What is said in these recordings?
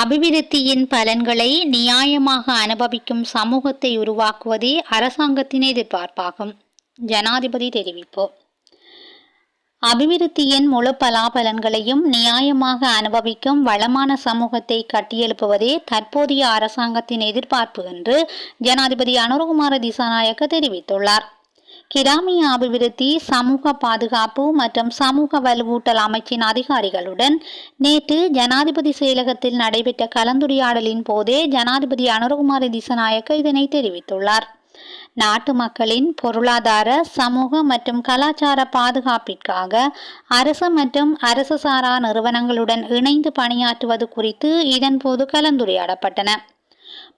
அபிவிருத்தியின் பலன்களை நியாயமாக அனுபவிக்கும் சமூகத்தை உருவாக்குவதே அரசாங்கத்தின் எதிர்பார்ப்பாகும். ஜனாதிபதி தெரிவிப்பு. அபிவிருத்தியின் முழு பலாபலன்களையும் நியாயமாக அனுபவிக்கும் வளமான சமூகத்தை கட்டியெழுப்புவதே தற்போதைய அரசாங்கத்தின் எதிர்பார்ப்பு என்று ஜனாதிபதி அனுரகுமார திசாநாயக்க தெரிவித்துள்ளார். கிராமிய அபிவிருத்தி சமூக பாதுகாப்பு மற்றும் சமூக வலுவூட்டல் அமைச்சின் அதிகாரிகளுடன் நேற்று ஜனாதிபதி செயலகத்தில் நடைபெற்ற கலந்துரையாடலின் போதே ஜனாதிபதி அனுரகுமாரி திசநாயக்க இதனை தெரிவித்துள்ளார். நாட்டு மக்களின் பொருளாதார சமூக மற்றும் கலாச்சார பாதுகாப்பிற்காக அரசு மற்றும் அரசு சாரா நிறுவனங்களுடன் இணைந்து பணியாற்றுவது குறித்து இதன்போது கலந்துரையாடப்பட்டன.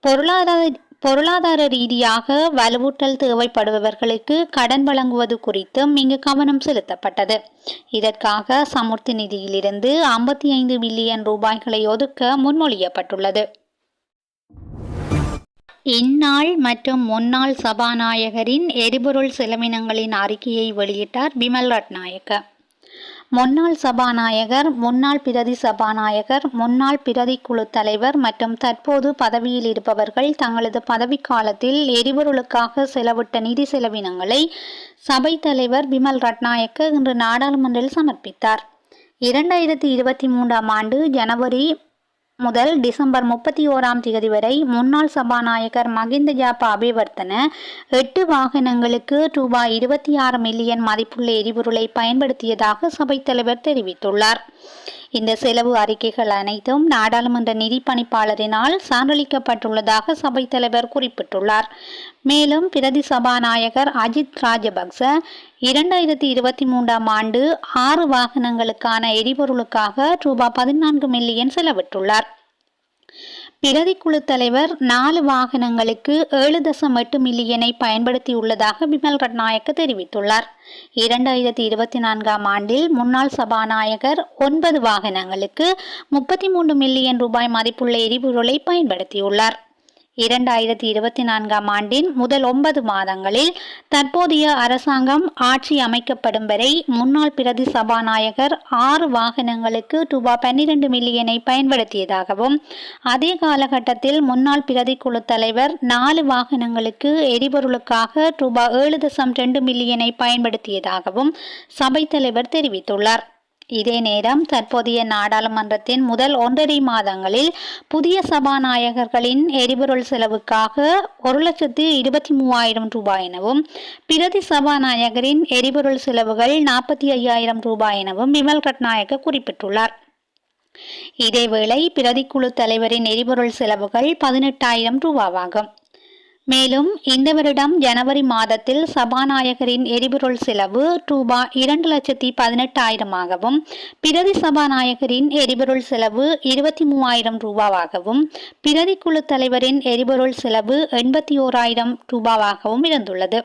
பொருளாதார பொருளாதார ரீதியாக வலுவூட்டல் தேவைப்படுபவர்களுக்கு கடன் வழங்குவது குறித்தும் இங்கு கவனம் செலுத்தப்பட்டது. இதற்காக சமுர்த்தி நிதியிலிருந்து ஐம்பத்தி ஐந்து பில்லியன் ரூபாய்களை ஒதுக்க முன்மொழியப்பட்டுள்ளது. இந்நாள் மற்றும் முன்னாள் சபாநாயகரின் எரிபொருள் செலவினங்களின் அறிக்கையை வெளியிட்டார் பிமல் ரட்நாயக்க. முன்னாள் சபாநாயகர் முன்னாள் பிரதி சபாநாயகர் முன்னாள் பிரதி குழு தலைவர் மற்றும் தற்போது பதவியில் இருப்பவர்கள் தங்களது பதவிக்காலத்தில் எரிபொருளுக்காக செலவிட்ட நிதி செலவினங்களை சபை தலைவர் பிமல் ரட்நாயக்க இன்று நாடாளுமன்றில் சமர்ப்பித்தார். இரண்டாயிரத்தி இருபத்தி மூன்றாம் ஆண்டு ஜனவரி முதல் டிசம்பர் முப்பத்தி ஓராம் தேதி வரை முன்னாள் சபாநாயகர் மகிந்த ஜாபா அபிவர்த்தன. எட்டு வாகனங்களுக்கு ரூபாய் இருபத்தி ஆறு மில்லியன் மதிப்புள்ள எரிபொருளை பயன்படுத்தியதாக சபைத் தலைவர் தெரிவித்துள்ளார். இந்த செலவு அறிக்கைகள் அனைத்தும் நாடாளுமன்ற நிதி பணிப்பாளரினால் சான்றளிக்கப்பட்டுள்ளதாக சபைத் தலைவர் குறிப்பிட்டுள்ளார். மேலும் பிரதி சபாநாயகர் அஜித் ராஜபக்ச இரண்டாயிரத்தி இருபத்தி மூன்றாம் ஆண்டு ஆறு வாகனங்களுக்கான எரிபொருளுக்காக ரூபாய் பதினான்கு மில்லியன் செலவிட்டுள்ளார். பிரதி குழு தலைவர் நாலு வாகனங்களுக்கு ஏழு தசம் எட்டு மில்லியனை பயன்படுத்தியுள்ளதாக பிமல் ரட்நாயக்க தெரிவித்துள்ளார். இரண்டாயிரத்தி இருபத்தி நான்காம் ஆண்டில் முன்னாள் சபாநாயகர் ஒன்பது வாகனங்களுக்கு முப்பத்தி மூன்று மில்லியன் ரூபாய் மதிப்புள்ள எரிபொருளை பயன்படுத்தியுள்ளார். இரண்டாயிரத்தி இருபத்தி நான்காம் ஆண்டின் முதல் ஒன்பது மாதங்களில் தற்போதைய அரசாங்கம் ஆட்சி அமைக்கப்படும் வரை முன்னாள் பிரதி சபாநாயகர் ஆறு வாகனங்களுக்கு ரூபாய் பன்னிரண்டு மில்லியனை பயன்படுத்தியதாகவும் அதே காலகட்டத்தில் முன்னாள் பிரதி குழு தலைவர் நாலு வாகனங்களுக்கு எரிபொருளுக்காக ரூபாய் ஏழு தசம் ரெண்டு மில்லியனை பயன்படுத்தியதாகவும் சபைத் தலைவர் தெரிவித்துள்ளார். இதே நேரம் தற்போதைய நாடாளுமன்றத்தின் முதல் ஒன்றரை மாதங்களில் புதிய சபாநாயகர்களின் எரிபொருள் செலவுக்காக ஒரு லட்சத்து இருபத்தி மூவாயிரம் ரூபாய் எனவும் பிரதி சபாநாயகரின் எரிபொருள் செலவுகள் நாற்பத்தி ஐயாயிரம் ரூபாய் எனவும் விமல் ரட்நாயக்க குறிப்பிட்டுள்ளார். இதேவேளை பிரதிக்குழு தலைவரின் எரிபொருள் செலவுகள் பதினெட்டாயிரம் ரூபாவாகும். மேலும் இந்த வருடம் ஜனவரி மாதத்தில் சபாநாயகரின் எரிபொருள் செலவு ரூபா இரண்டு லட்சத்தி பதினெட்டாயிரமாகவும் பிரதி சபாநாயகரின் எரிபொருள் செலவு இருபத்தி மூவாயிரம் ரூபாவாகவும் பிரதி குழு தலைவரின் எரிபொருள் செலவு எண்பத்தி ஓராயிரம் ரூபாவாகவும் இருந்துள்ளது.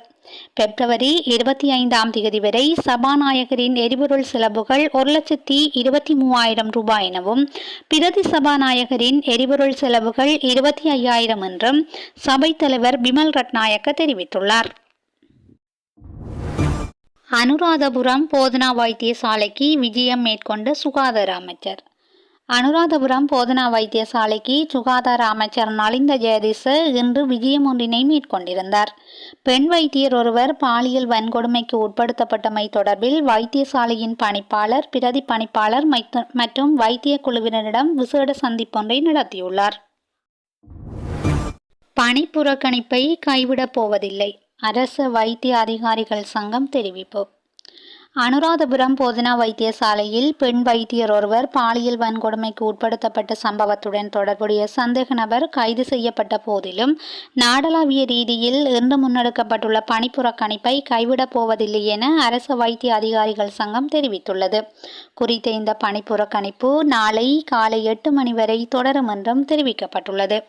பிப்ரவரி இருபத்தி ஐந்தாம் தேதி வரை சபாநாயகரின் எரிபொருள் செலவுகள் ஒரு லட்சத்தி இருபத்தி மூவாயிரம் ரூபாய் எனவும் பிரதி சபாநாயகரின் எரிபொருள் செலவுகள் இருபத்தி ஐயாயிரம் என்றும் சபைத் தலைவர் பிமல் ரட்நாயக்க தெரிவித்துள்ளார். அனுராதபுரம் போதனா வைத்தியசாலைக்கு விஜயம் மேற்கொண்ட சுகாதார அமைச்சர். அனுராதபுரம் போதனா வைத்தியசாலைக்கு சுகாதார அமைச்சர் நலிந்த ஜெயதிச இன்று விஜயம் ஒன்றினை மேற்கொண்டிருந்தார். பெண் வைத்தியர் ஒருவர் பாலியல் வன்கொடுமைக்கு உட்படுத்தப்பட்டமை தொடர்பில் வைத்தியசாலையின் பணிப்பாளர் பிரதி பணிப்பாளர் மற்றும் வைத்திய குழுவினரிடம் விசேட சந்திப்பொன்றை நடத்தியுள்ளார். பணி புறக்கணிப்பை கைவிடப் போவதில்லை. அரசு வைத்திய அதிகாரிகள் சங்கம் தெரிவிப்பு. அனுராதபுரம் போதனா வைத்தியசாலையில் பெண் வைத்தியர் ஒருவர் பாலியல் வன்கொடுமைக்கு உட்படுத்தப்பட்ட சம்பவத்துடன் தொடர்புடைய சந்தேக நபர் கைது செய்யப்பட்ட போதிலும் நாடளாவிய ரீதியில் இன்று முன்னெடுக்கப்பட்டுள்ள பணிப்புறக்கணிப்பை கைவிடப் போவதில்லை என அரச வைத்திய அதிகாரிகள் சங்கம் தெரிவித்துள்ளது. குறித்த இந்த பணிப்புறக்கணிப்பு நாளை காலை எட்டு மணி வரை தொடரும் என்றும் தெரிவிக்கப்பட்டுள்ளது.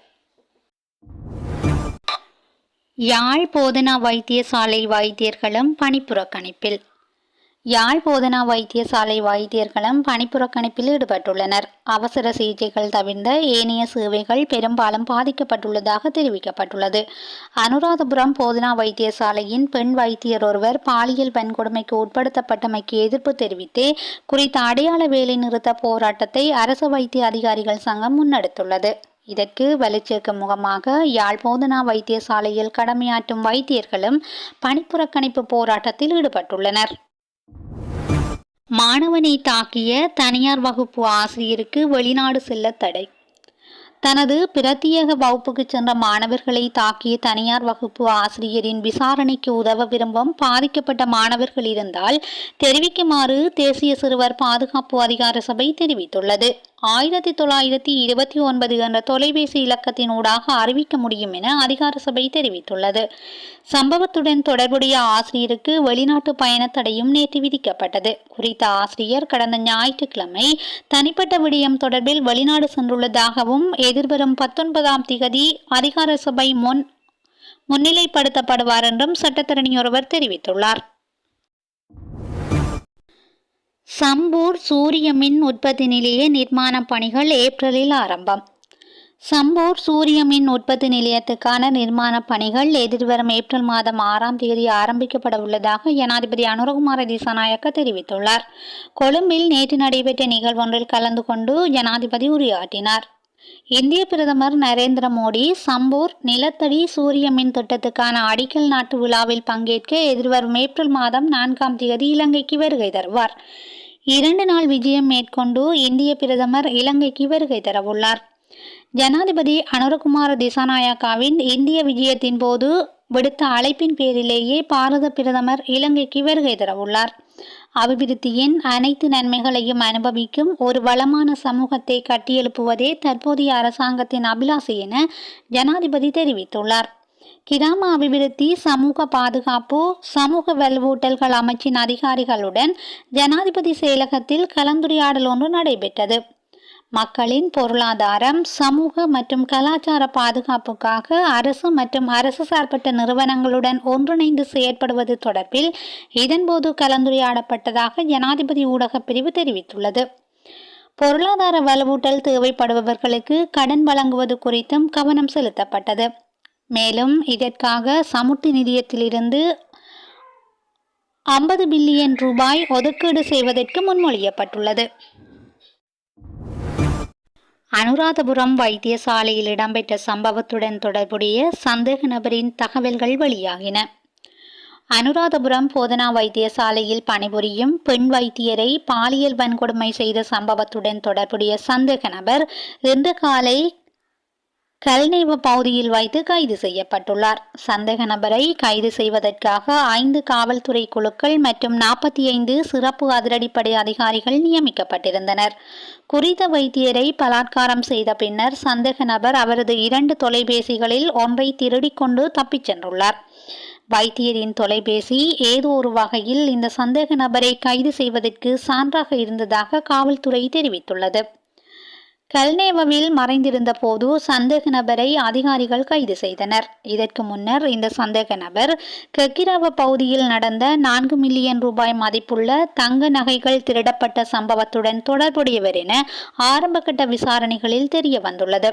யாழ் போதனா வைத்தியசாலை வைத்தியர்களும் பணிப்புறக்கணிப்பில் யாழ் போதனா வைத்தியசாலை வைத்தியர்களும் பணிப்புறக்கணிப்பில் ஈடுபட்டுள்ளனர். அவசர சிகிச்சைகள் தவிர்ந்த ஏனைய சேவைகள் பெரும்பாலும் பாதிக்கப்பட்டுள்ளதாக தெரிவிக்கப்பட்டுள்ளது. அனுராதபுரம் போதனா வைத்தியசாலையின் பெண் வைத்தியர் ஒருவர் பாலியல் வன்கொடுமைக்கு உட்படுத்தப்பட்டமைக்கு எதிர்ப்பு தெரிவித்து குறித்த அடையாள வேலை நிறுத்த போராட்டத்தை அரசு வைத்திய அதிகாரிகள் சங்கம் முன்னெடுத்துள்ளது. இதற்கு வலுச்சேர்க்கும் முகமாக யாழ் போதனா வைத்தியசாலையில் கடமையாற்றும் வைத்தியர்களும் பணிப்புறக்கணிப்பு போராட்டத்தில் ஈடுபட்டுள்ளனர். மாணவனை தாக்கிய தனியார் வகுப்பு ஆசிரியருக்கு வெளிநாடு செல்ல தடை. தனது பிரத்யேக வகுப்புக்கு சென்ற மாணவர்களை தாக்கிய தனியார் வகுப்பு ஆசிரியரின் விசாரணைக்கு உதவ விரும்பும் பாதிக்கப்பட்ட மாணவர்கள் இருந்தால் தெரிவிக்குமாறு தேசிய சிறுவர் பாதுகாப்பு அதிகார சபை தெரிவித்துள்ளது. ஆயிரத்தி தொள்ளாயிரத்தி இருபத்தி ஒன்பது என்ற தொலைபேசி இலக்கத்தின் ஊடாக அறிவிக்க முடியும் என அதிகார சபை தெரிவித்துள்ளது. சம்பவத்துடன் தொடர்புடைய ஆசிரியருக்கு வெளிநாட்டு பயண தடையும் நேற்று விதிக்கப்பட்டது. குறித்த ஆசிரியர் கடந்த ஞாயிற்றுக்கிழமை தனிப்பட்ட விடயம் தொடர்பில் வெளிநாடு சென்றுள்ளதாகவும் எதிர்வரும் பத்தொன்பதாம் திகதி அதிகார சபை முன் முன்னிலைப்படுத்தப்படுவார் என்றும் சட்டத்தரணியொருவர் தெரிவித்துள்ளார். சம்பூர் சூரிய மின் உற்பத்தி நிலைய நிர்மாண பணிகள் ஏப்ரலில் ஆரம்பம். சம்பூர் சூரிய மின் உற்பத்தி நிலையத்துக்கான நிர்மாண பணிகள் எதிர்வரும் ஏப்ரல் மாதம் ஆறாம் தேதி ஆரம்பிக்கப்பட உள்ளதாக ஜனாதிபதி அனுரகுமார திசாநாயக்க தெரிவித்துள்ளார். கொழும்பில் நேற்று நடைபெற்ற நிகழ்வொன்றில் கலந்து கொண்டு ஜனாதிபதி உரையாற்றினார். இந்திய பிரதமர் நரேந்திர மோடி சம்பூர் நிலத்தடி சூரிய மின் திட்டத்துக்கான அடிக்கல் நாட்டு விழாவில் பங்கேற்க எதிர்வரும் ஏப்ரல் மாதம் நான்காம் தேதி இலங்கைக்கு வருகை தருவார். இரண்டு நாள் விஜயம் மேற்கொண்டு இந்திய பிரதமர் இலங்கைக்கு வருகை தரவுள்ளார். ஜனாதிபதி அனுரகுமார திசாநாயக்காவின் இந்திய விஜயத்தின் போது விடுத்த அழைப்பின் பேரிலேயே பாரத பிரதமர் இலங்கைக்கு வருகை தரவுள்ளார். அபிவிருத்தியின் அனைத்து நன்மைகளையும் அனுபவிக்கும் ஒரு வளமான சமூகத்தை கட்டியெழுப்புவதே தற்போதைய அரசாங்கத்தின் அபிலாசை என ஜனாதிபதி தெரிவித்துள்ளார். கிராம அபிவிருத்தி சமூக பாதுகாப்பு சமூக வலுவூட்டல்கள் அமைச்சின் அதிகாரிகளுடன் ஜனாதிபதி செயலகத்தில் கலந்துரையாடல் ஒன்று நடைபெற்றது. மக்களின் பொருளாதாரம் சமூக மற்றும் கலாச்சார பாதுகாப்புக்காக அரசு மற்றும் அரசு சார்பற்ற நிறுவனங்களுடன் ஒன்றிணைந்து செயற்படுவது தொடர்பில் இதன்போது கலந்துரையாடப்பட்டதாக ஜனாதிபதி ஊடகப் பிரிவு தெரிவித்துள்ளது. பொருளாதார வலுவூட்டல் தேவைப்படுபவர்களுக்கு கடன் வழங்குவது குறித்தும் கவனம் செலுத்தப்பட்டது. மேலும் இதற்காக சமுட்டு நிதியத்திலிருந்து ஐம்பது பில்லியன் ரூபாய் ஒதுக்கீடு செய்வதற்கு முன்மொழியப்பட்டுள்ளது. அனுராதபுரம் வைத்தியசாலையில் இடம்பெற்ற சம்பவத்துடன் தொடர்புடைய சந்தேக நபரின் தகவல்கள் வெளியாகின. அனுராதபுரம் போதனா வைத்தியசாலையில் பணிபுரியும் பெண் வைத்தியரை பாலியல் வன்கொடுமை செய்த சம்பவத்துடன் தொடர்புடைய சந்தேக நபர் இன்று காலை கல்நேவ பகுதியில் வைத்து கைது செய்யப்பட்டுள்ளார். சந்தேக நபரை கைது செய்வதற்காக ஐந்து காவல்துறை குழுக்கள் மற்றும் நாற்பத்தி ஐந்து சிறப்பு அதிரடிப்படை அதிகாரிகள் நியமிக்கப்பட்டிருந்தனர். குறித்த வைத்தியரை பலாத்காரம் செய்த பின்னர் சந்தேக நபர் அவரது இரண்டு தொலைபேசிகளில் ஒன்றை திருடிக்கொண்டு தப்பிச் சென்றுள்ளார். வைத்தியரின் தொலைபேசி ஏதோ ஒரு வகையில் இந்த சந்தேக நபரை கைது செய்வதற்கு சான்றாக இருந்ததாக காவல்துறை தெரிவித்துள்ளது. கல்நேவவில் மறைந்திருந்த போது சந்தேக நபரை அதிகாரிகள் கைது செய்தனர். இதற்கு முன்னர் இந்த சந்தேக நபர் கெக்கிராவ பகுதியில் நடந்த நான்கு மில்லியன் ரூபாய் மதிப்புள்ள தங்க நகைகள் திருடப்பட்ட சம்பவத்துடன் தொடர்புடையவர் என ஆரம்பகட்ட விசாரணைகளில் தெரிய வந்துள்ளது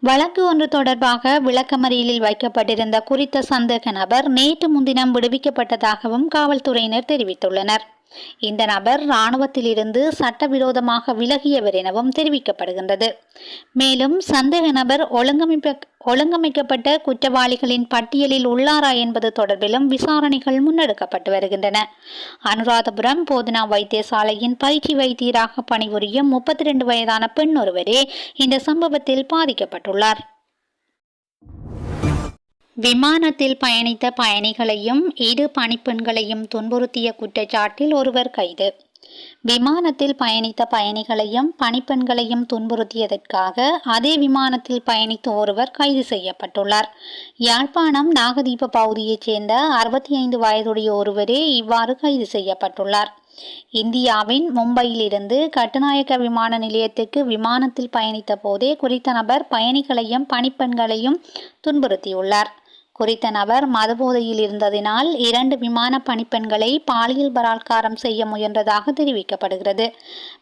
வழக்கு ஒன்று தொடர்பாக விளக்கமறியலில் வைக்கப்பட்டிருந்த குறித்த சந்தேக நபர் நேற்று முன்தினம் விடுவிக்கப்பட்டதாகவும் காவல்துறையினர் தெரிவித்துள்ளனர். இந்த நபர் இராணுவத்திலிருந்து சட்டவிரோதமாக விலகியவர் எனவும் தெரிவிக்கப்படுகின்றது. மேலும் சந்தேக நபர் ஒழுங்கமைப்ப ஒழுங்கமைக்கப்பட்ட குற்றவாளிகளின் பட்டியலில் உள்ளாரா என்பது தொடர்பிலும் விசாரணைகள் முன்னெடுக்கப்பட்டு வருகின்றன. அனுராதபுரம் போதனா வைத்தியசாலையின் பயிற்சி வைத்தியராக பணிபுரியும் முப்பத்தி ரெண்டு வயதான பெண் ஒருவரே இந்த சம்பவத்தில் பாதிக்கப்பட்டுள்ளார். விமானத்தில் பயணித்த பயணிகளையும் இரு பணிப்பெண்களையும் துன்புறுத்திய குற்றச்சாட்டில் ஒருவர் கைது. விமானத்தில் பயணித்த பயணிகளையும் பணிப்பெண்களையும் துன்புறுத்தியதற்காக அதே விமானத்தில் பயணித்த ஒருவர் கைது செய்யப்பட்டுள்ளார். யாழ்ப்பாணம் நாகதீப பகுதியைச் சேர்ந்த அறுபத்தி ஐந்து வயதுடைய ஒருவரே இவ்வாறு கைது செய்யப்பட்டுள்ளார். இந்தியாவின் மும்பையிலிருந்து கட்டுநாயக்க விமான நிலையத்துக்கு விமானத்தில் பயணித்த போதே குறித்த நபர் பயணிகளையும் பணிப்பெண்களையும் துன்புறுத்தியுள்ளார். குறித்த நபர் மதுபோதையில் இருந்ததினால் இரண்டு விமான பணிப்பெண்களை பாலியல் பலாத்காரம் செய்ய முயன்றதாக தெரிவிக்கப்படுகிறது.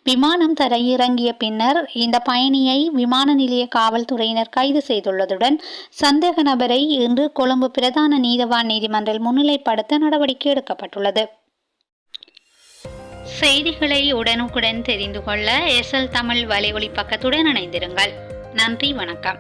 விமானம் தரையிறங்கிய பின்னர் இந்த பயணியை விமான நிலைய காவல்துறையினர் கைது செய்துள்ளதுடன் சந்தேக நபரை இன்று கொழும்பு பிரதான நீதவான் நீதிமன்றில் முன்னிலைப்படுத்த நடவடிக்கை எடுக்கப்பட்டுள்ளது. செய்திகளை உடனுக்குடன் தெரிந்து கொள்ள எஸ்எல் தமிழ் வலைஒலி பக்கத்துடன் இணைந்திருங்கள். நன்றி வணக்கம்.